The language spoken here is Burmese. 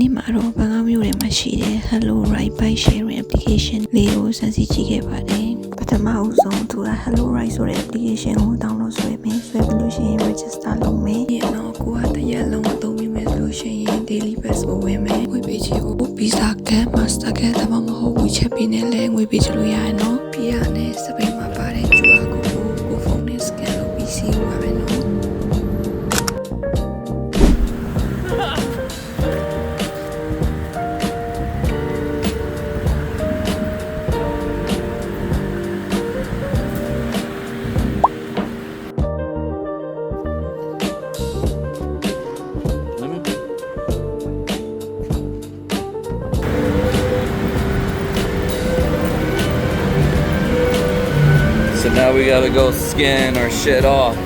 နေ့မှာတော့ဘန်ကောက်မြို့ထဲမှာရှိတဲ့ Hello Ride Bike Sharing Application လေးကိုစမ်းစစ်ကြည့်ခဲ့ပါတယ်ပထမအဆုံးသူက Hello Ride ဆိုတဲ့ application ကို download ဆွဲမယ်ဆွဲပြီးလို့ရှိရင် register လုပ်မယ်ပြီးတော့ကိုကတရက်လုံးအသုံးပြုမယ်ဆိုလို့ရှိရင် daily pass ကိုဝင်မယ်ငွေပေးချေကို Visa Card Master Card ဒါမှမဟုတ် WeChat Pay နဲ့လည်းငွေပေးချလို့ရရနော်ပြီးရ So now we gotta go skin our shit off.